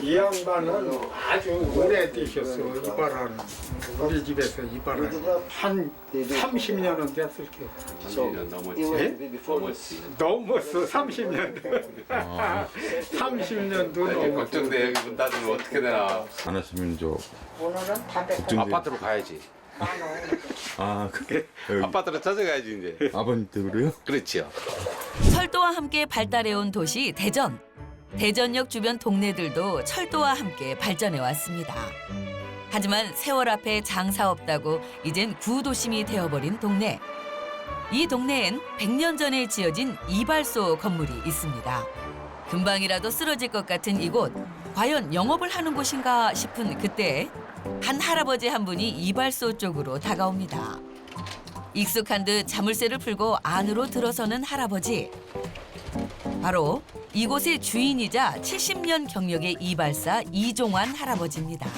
이 양반은 아주 오래 되셨어 이발하는 우리 집에서 이발하는 한 30년은 됐을 거예요 30년 넘었지. 예? 넘었지. 넘었어 30년 30년도 이게 넘었어 걱정돼 여기 문 닫으면 어떻게 되나. 안 하시면 저 오늘은 담배. 아파트로 가야지. 아 그래 아파트로 찾아가야지 이제. 아버님 때문에요? 그렇지요. 철도와 함께 발달해온 도시 대전. 대전역 주변 동네들도 철도와 함께 발전해 왔습니다. 하지만 세월 앞에 장사 없다고 이젠 구도심이 되어버린 동네. 이 동네엔 100년 전에 지어진 이발소 건물이 있습니다. 금방이라도 쓰러질 것 같은 이곳. 과연 영업을 하는 곳인가 싶은 그때 한 할아버지 한 분이 이발소 쪽으로 다가옵니다. 익숙한 듯 자물쇠를 풀고 안으로 들어서는 할아버지. 바로 이곳의 주인이자 70년 경력의 이발사 이종환 할아버지입니다.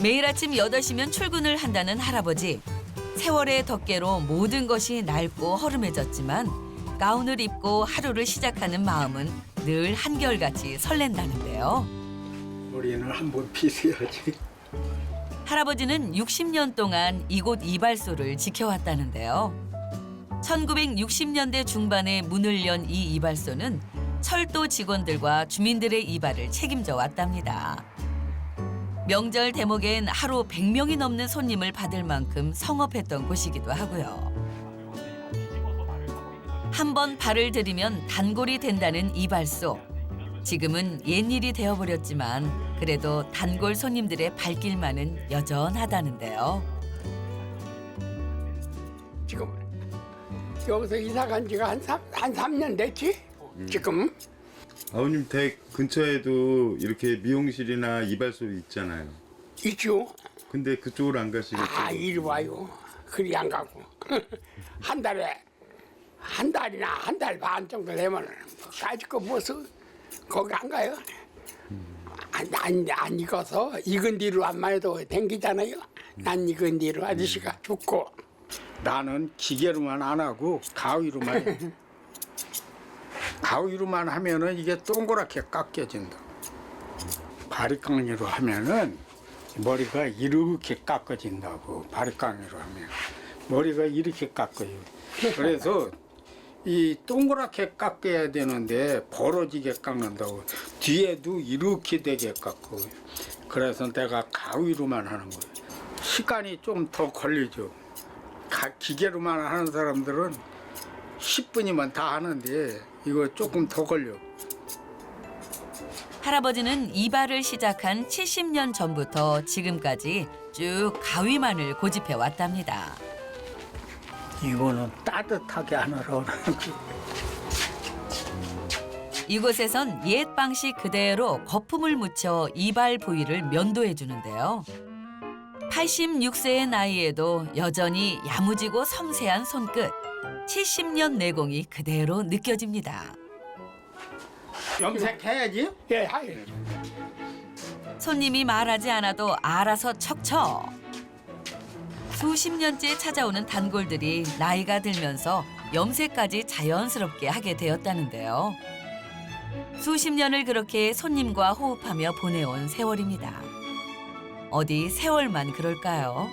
매일 아침 8시면 출근을 한다는 할아버지. 세월의 덮개로 모든 것이 낡고 허름해졌지만 가운을 입고 하루를 시작하는 마음은 늘 한결같이 설렌다는데요. 우리는 한번 피세야지 할아버지는 60년 동안 이곳 이발소를 지켜왔다는데요. 1960년대 중반에 문을 연 이 이발소는 철도 직원들과 주민들의 이발을 책임져 왔답니다. 명절 대목엔 하루 100명이 넘는 손님을 받을 만큼 성업했던 곳이기도 하고요. 한 번 발을 들이면 단골이 된다는 이발소. 지금은 옛일이 되어버렸지만 그래도 단골 손님들의 발길만은 여전하다는데요. 여기서 이사 간 지가 한, 삼, 한 3년 됐지? 지금 아버님 댁 근처에도 이렇게 미용실이나 이발소 있잖아요. 있죠. 근데 그쪽으로 안 가시겠어요? 아 이리 와요. 그리 안 가고 한 달에 한 달이나 한 달 반 정도 되면 거 뭐서 거기 안 가요. 안, 안, 안 익어서 익은 뒤로 안만 해도 댕기잖아요. 난 익은 뒤로 아저씨가 죽고 나는 기계로만 안 하고 가위로만 해. 가위로만 하면은 이게 동그랗게 깎여진다. 바리깡리로 하면은 머리가 이렇게 깎아진다고 바리깡리로 하면. 머리가 이렇게 깎아요. 그래서 이 동그랗게 깎아야 되는데 벌어지게 깎는다고. 뒤에도 이렇게 되게 깎고 그래서 내가 가위로만 하는 거예요. 시간이 좀 더 걸리죠 가- 기계로만 하는 사람들은 10분이면 다 하는데 이거 조금 더 걸려. 할아버지는 이발을 시작한 70년 전부터 지금까지 쭉 가위만을 고집해 왔답니다. 이거는 따뜻하게 하느라고. 이곳에선 옛 방식 그대로 거품을 묻혀 이발 부위를 면도해 주는데요. 86세의 나이에도 여전히 야무지고 섬세한 손끝. 70년 내공이 그대로 느껴집니다. 염색해야지. 예, 하이. 손님이 말하지 않아도 알아서 척척. 수십 년째 찾아오는 단골들이 나이가 들면서 염색까지 자연스럽게 하게 되었다는데요. 수십 년을 그렇게 손님과 호흡하며 보내온 세월입니다. 어디 세월만 그럴까요?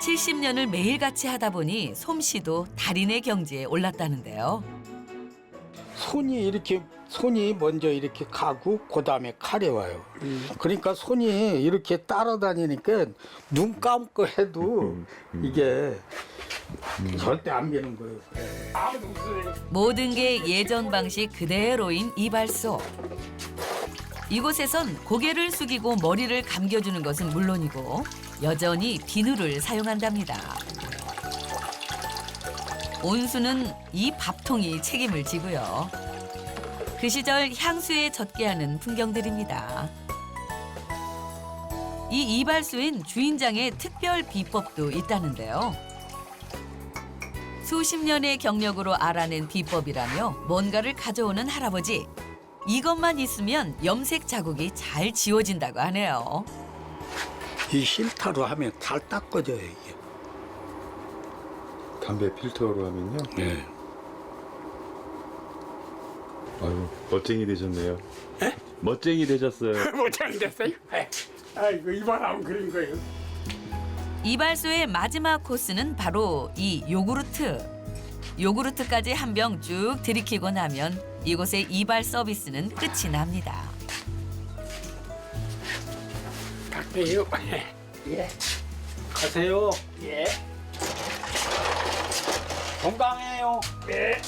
70년을 매일같이 하다 보니 솜씨도 달인의 경지에 올랐다는데요. 손이 이렇게 손이 먼저 이렇게 가고 그다음에 칼이 와요. 그러니까 손이 이렇게 따라다니니까 눈 감고 해도 이게 절대 안 되는 거예요. 모든 게 예전 방식 그대로인 이발소. 이곳에선 고개를 숙이고 머리를 감겨주는 것은 물론이고 여전히 비누를 사용한답니다. 온수는 이 밥통이 책임을 지고요. 그 시절 향수에 젖게 하는 풍경들입니다. 이 이발소엔 주인장의 특별 비법도 있다는데요. 수십 년의 경력으로 알아낸 비법이라며 뭔가를 가져오는 할아버지. 이것만 있으면 염색 자국이 잘 지워진다고 하네요. 이 실타로 하면 잘 닦아져요 이게. 담배 필터로 하면요. 네. 아유 멋쟁이 되셨네요. 멋쟁이 되셨어요. 못장 됐어요. 예. 아이고 이 바람 그린 거예요. 이발소의 마지막 코스는 바로 이 요구르트. 요구르트까지 한 병 쭉 들이키고 나면 이곳의 이발 서비스는 끝이 납니다. 갈게요. 예. 가세요. 예. 건강해요. 예.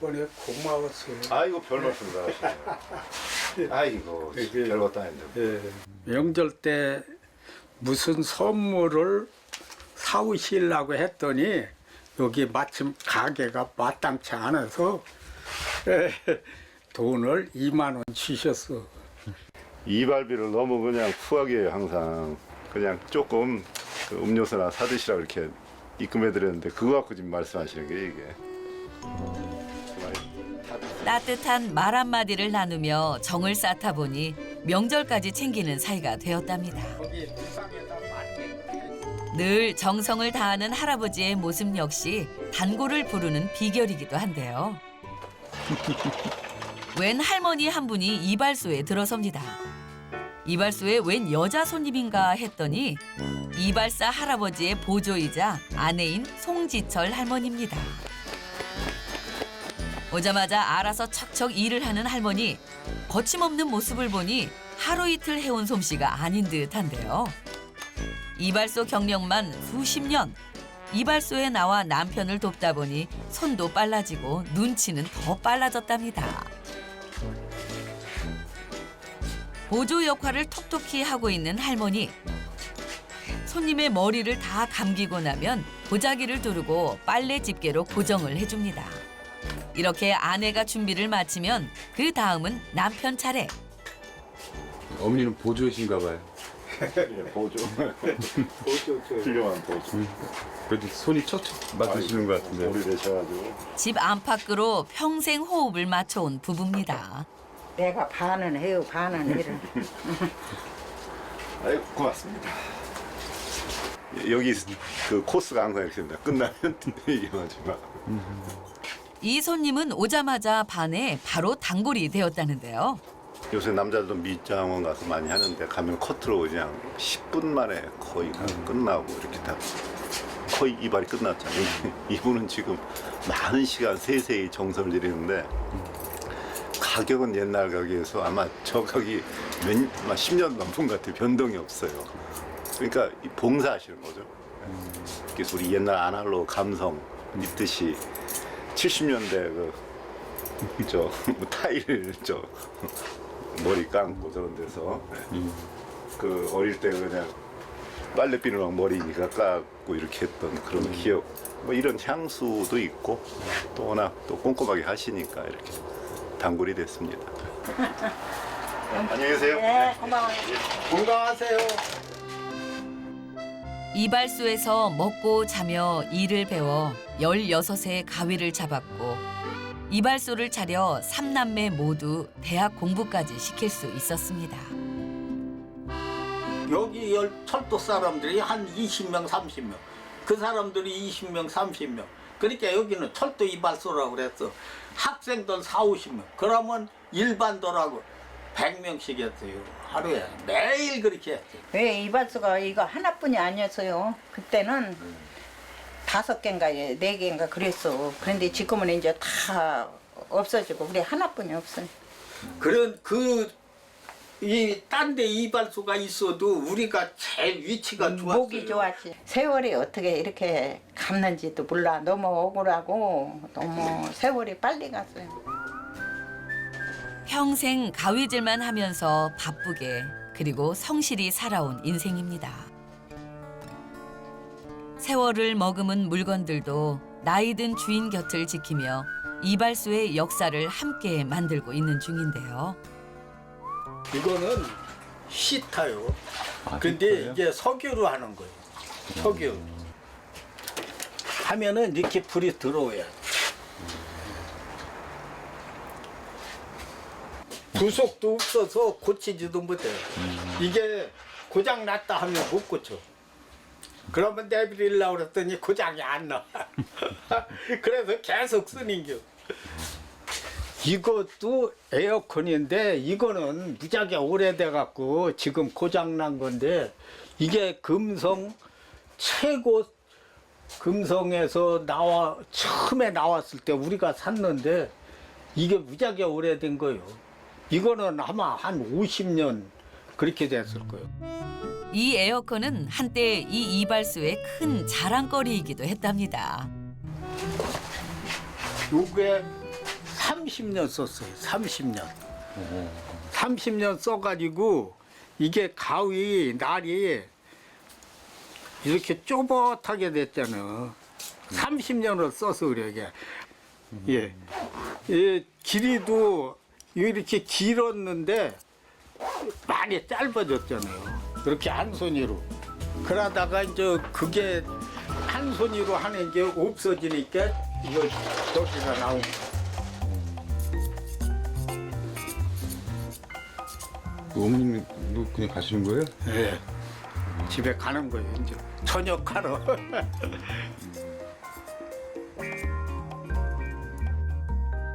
덕분에 고마웠어요. 아이고 별 말씀 다 하시네. 아이고 그게- 별것도 아닌데. 예. 명절 때 무슨 선물을 사오시려고 했더니 여기 마침 가게가 마땅치 않아서 예, 돈을 2만 원 주셨어. 이발비를 너무 그냥 후하게 항상 그냥 조금 그 음료수나 사드시라고 이렇게 입금해 드렸는데 그거 갖고 지금 말씀하시는 게 이게. 따뜻한 말 한마디를 나누며 정을 쌓다 보니 명절까지 챙기는 사이가 되었답니다. 늘 정성을 다하는 할아버지의 모습 역시 단골을 부르는 비결이기도 한데요. 웬 할머니 한 분이 이발소에 들어섭니다. 이발소에 웬 여자 손님인가 했더니 이발사 할아버지의 보조이자 아내인 송지철 할머니입니다. 오자마자 알아서 척척 일을 하는 할머니 거침없는 모습을 보니 하루 이틀 해온 솜씨가 아닌 듯한데요. 이발소 경력만 수십 년. 이발소에 나와 남편을 돕다 보니 손도 빨라지고 눈치는 더 빨라졌답니다. 보조 역할을 톡톡히 하고 있는 할머니. 손님의 머리를 다 감기고 나면 보자기를 두르고 빨래 집게로 고정을 해줍니다. 이렇게 아내가 준비를 마치면 그 다음은 남편 차례. 어머니는 보조이신가 봐요. 예, 보조. 보조. 훌륭한 보조. 그래도 손이 척척 맞으시는 것 같은데. 오래되셔가지고. 집 안팎으로 평생 호흡을 맞춰온 부부입니다. 내가 반은 해요, 반은 일을. 아이고 고맙습니다. 예, 여기 그 코스가 항상 이렇게 됩니다. 끝나면 이게 마지막. 이 손님은 오자마자 반에 바로 단골이 되었다는데요. 요새 남자들도 밑장원 가서 많이 하는데 가면 커트로 그냥 10분 만에 거의 다 끝나고 이렇게 다 거의 이발이 끝났잖아요. 이분은 지금 많은 시간 세세히 정성을 들이는데 가격은 옛날 가격에서 아마 저 가격이 몇, 아마 10년 넘은 것 같아요. 변동이 없어요. 그러니까 이 봉사하시는 거죠. 그래서 우리 옛날 아날로그 감성 있듯이 70년대 그 저 타일 저 머리 감고 저런 데서 그 어릴 때 그냥 빨래비누랑 머리가 깎고 이렇게 했던 그런 기억 뭐 이런 향수도 있고 또 워낙 또 꼼꼼하게 하시니까 이렇게 단골이 됐습니다. 안녕히 계세요. 네, 고마워요. 건강하세요. 이발소에서 먹고 자며 일을 배워 16세 가위를 잡았고 이발소를 차려 삼남매 모두 대학 공부까지 시킬 수 있었습니다. 여기 열 철도 사람들이 한 20명, 30명. 그 사람들이 20명, 30명. 그러니까 여기는 철도 이발소라고 그랬어. 학생들 4, 50명. 그러면 일반도라고 100명씩 했어요. 하루에. 매일 그렇게 했어요. 왜 이발소가 이거 하나뿐이 아니었어요. 그때는 다섯 개인가 네 개인가 그랬어. 그런데 지금은 이제 다 없어지고 우리 하나뿐이 없어요. 그런 그, 이, 딴 데 이발소가 있어도 우리가 제일 위치가 좋았어요. 목이 좋았지. 세월이 어떻게 이렇게 갔는지도 몰라. 너무 억울하고 너무 세월이 빨리 갔어요. 평생 가위질만 하면서 바쁘게 그리고 성실히 살아온 인생입니다. 세월을 머금은 물건들도 나이든 주인 곁을 지키며 이발소의 역사를 함께 만들고 있는 중인데요. 이거는 시타요. 근데 이게 석유로 하는 거예요. 석유. 하면은 이렇게 불이 들어오야. 부속도 없어서 고치지도 못해요. 이게 고장 났다 하면 못 고쳐. 그러면 내비리려고 그랬더니 고장이 안 나. 그래서 계속 쓰는겨. 이것도 에어컨인데 이거는 무지하게 오래돼 갖고 지금 고장 난 건데 이게 금성 최고 금성에서 나와 처음에 나왔을 때 우리가 샀는데 이게 무지하게 오래된 거예요. 이거는 아마 한 50년 그렇게 됐을 거예요. 이 에어컨은 한때 이 이발소의 큰 자랑거리이기도 했답니다. 요게 30년 썼어요. 30년. 30년 써가지고 이게 가위 날이 이렇게 쪼봇하게 됐잖아. 30년을 써서 그래 이게. 예. 이 길이도 이렇게 길었는데 많이 짧아졌잖아요. 그렇게 한 손으로. 그러다가 이제 그게 한 손으로 하는 게 없어지니까 이거 여기가 나온 거. 어머님도 그냥 가시는 거예요? 예. 집에 가는 거예요, 이제. 저녁하러.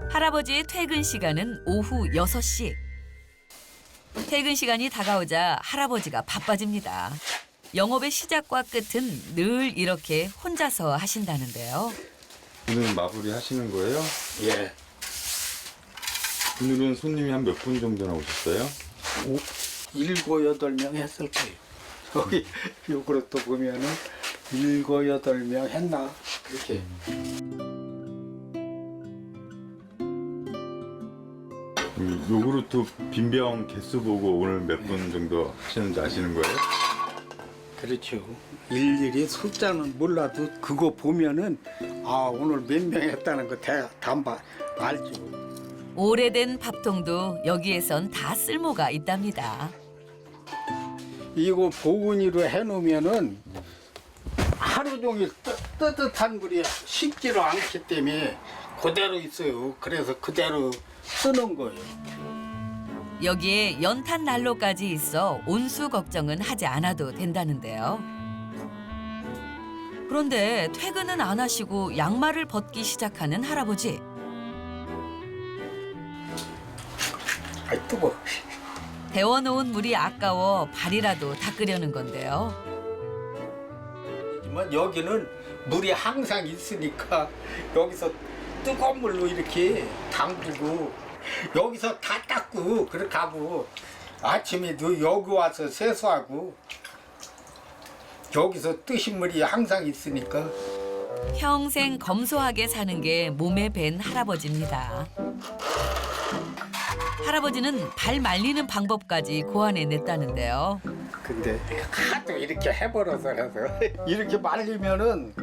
할아버지의 퇴근 시간은 오후 6시. 퇴근 시간이 다가오자 할아버지가 바빠집니다. 영업의 시작과 끝은 늘 이렇게 혼자서 하신다는데요. 오늘 마무리 하시는 거예요? 예. 오늘은 손님이 한 몇 분 정도 나 오셨어요? 오, 일곱, 여덟 명 했을 거예요. 여기, 요거로 또 보면은 일곱, 여덟 명 했나? 이렇게. 요구르트 빈병 개수 보고 오늘 몇 분 정도 하시는지 아시는 거예요? 그렇죠. 일일이 숫자는 몰라도 그거 보면은 아, 오늘 몇 명 했다는 거 다, 다 봐- 알죠. 오래된 밥통도 여기에선 다 쓸모가 있답니다. 이거 보은이로 해놓으면은 하루 종일 뜨, 뜨뜻한 물이 식지를 않기 때문에 그대로 있어요. 그래서 그대로 쓰는 거예요. 여기에 연탄 난로까지 있어 온수 걱정은 하지 않아도 된다는데요. 그런데 퇴근은 안 하시고 양말을 벗기 시작하는 할아버지. 아이 뜨거. 데워놓은 물이 아까워 발이라도 닦으려는 건데요. 하지만 여기는 물이 항상 있으니까 여기서 뜨거운 물로 이렇게 담그고 여기서 다 닦고 그렇게 하고 아침에도 여기 와서 세수하고 여기서 뜨신 물이 항상 있으니까 평생 검소하게 사는 게 몸에 밴 할아버지입니다. 할아버지는 발 말리는 방법까지 고안해 냈다는데요. 근데 하도 이렇게 해버려서 해서 이렇게 말리면은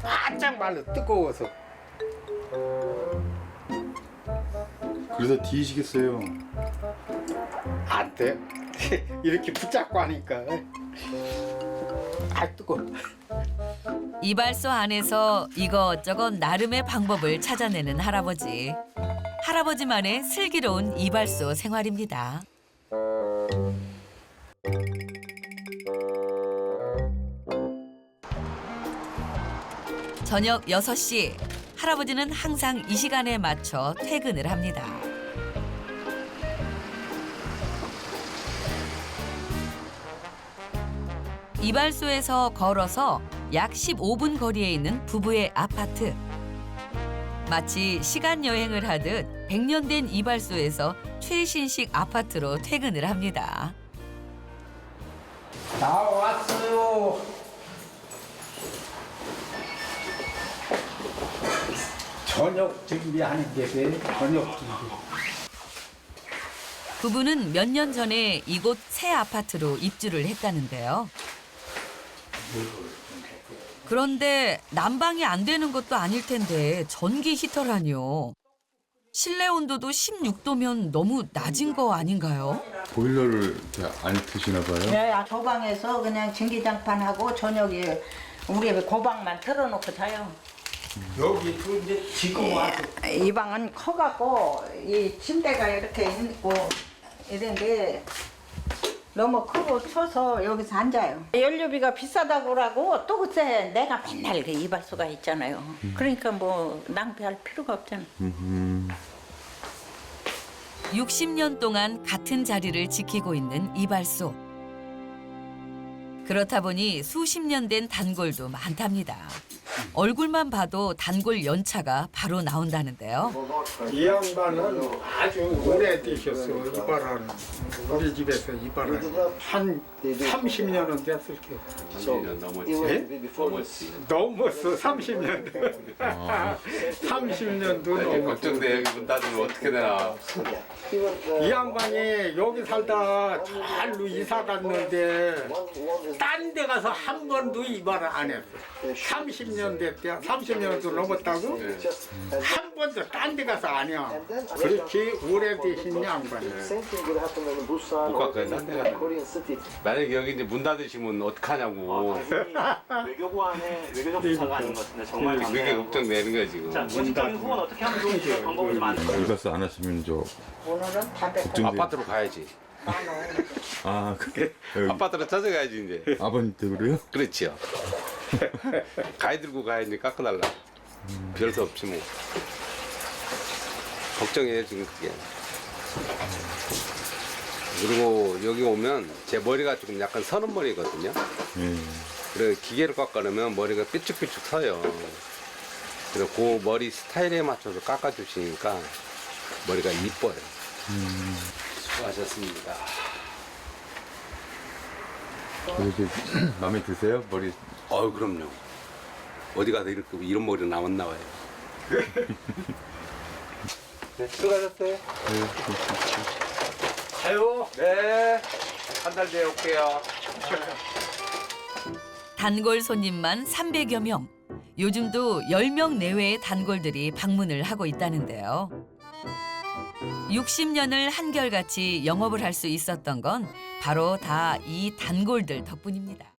바짝 말려 뜨거워서 그래서 뒤지겠어요. 안 돼. 이렇게 붙잡고 하니까 아 뜨거. 이발소 안에서 이것저것 나름의 방법을 찾아내는 할아버지. 할아버지만의 슬기로운 이발소 생활입니다. 저녁 6시 할아버지는 항상 이 시간에 맞춰 퇴근을 합니다. 이발소에서 걸어서 약 15분 거리에 있는 부부의 아파트. 마치 시간 여행을 하듯 100년 된 이발소에서 최신식 아파트로 퇴근을 합니다. 나 왔어요. 저녁 준비하는 게 돼. 저녁 준비. 부부는 몇 년 전에 이곳 새 아파트로 입주를 했다는데요. 그런데 난방이 안 되는 것도 아닐 텐데 전기 히터라뇨. 실내 온도도 16도면 너무 낮은 거 아닌가요? 보일러를 이렇게 안 트시나 봐요? 네, 저 방에서 그냥 전기장판하고 저녁에 우리 고방만 틀어놓고 자요. 여기 그 이제 지금 와서 이 방은 커갖고 이 침대가 이렇게 있고 이런데 너무 크고 쳐서 여기서 앉아요. 연료비가 비싸다고 그러고 또 글쎄 내가 맨날 그 이발소가 있잖아요. 그러니까 뭐 낭비할 필요가 없잖아. 60년 동안 같은 자리를 지키고 있는 이발소. 그렇다 보니 수십 년 된 단골도 많답니다. 얼굴만 봐도 단골 연차가 바로 나온다는데요. 이 양반은 아주 오래 되셨어 이발하는 우리 집에서 이발하는 한 30년은 됐을 거요 30년 넘었지. 넘었지. 넘었어 30년 30년도 이제 넘었어 걱정돼 여기 문 닫으면 어떻게 되나. 이 양반이 여기 살다 잘로 이사 갔는데 딴데 가서 한 번도 이발을 안 했어 30년 됐대 30년도 넘었다고? 한 번도 딴 데 가서 안 해. 그렇게 오래 되신 양반이에요 못 갈까요? 딴데 가면. 만약에 여기 이제 문 닫으시면 어떡하냐고. 외교부 안에 외교적 수사가 아닌 것 같은데 정말 그게 많네요. 걱정되는 거야 지금. 자, 원칙적인 후원 어떻게 하면 좋을지 방법을 좀 안. 이발소 안 하시면 저 오늘은 담배 걱정돼. 아파트로 가야지. 아 그게 아파트로 찾아가야지 이제. 아버님 때문에요? 그렇지요. 가위 들고 가야지 깎아달라. 별수 없지 뭐. 걱정이에요 지금 그게. 그리고 여기 오면 제 머리가 조금 약간 서는 머리거든요. 예. 그래 기계로 깎아놓으면 머리가 삐쭉삐쭉 서요. 그래서 그 머리 스타일에 맞춰서 깎아주시니까 머리가 이뻐요. 수고하셨습니다. 이렇게 마음에 드세요? 머리 어유 그럼요. 어디 가도 이렇게 이런 머리 나만 나와요. 네, 수고하셨어요. 가요. 네. 한 달 뒤에 올게요. 단골 손님만 300여 명. 요즘도 10명 내외의 단골들이 방문을 하고 있다는데요. 60년을 한결같이 영업을 할 수 있었던 건 바로 다 이 단골들 덕분입니다.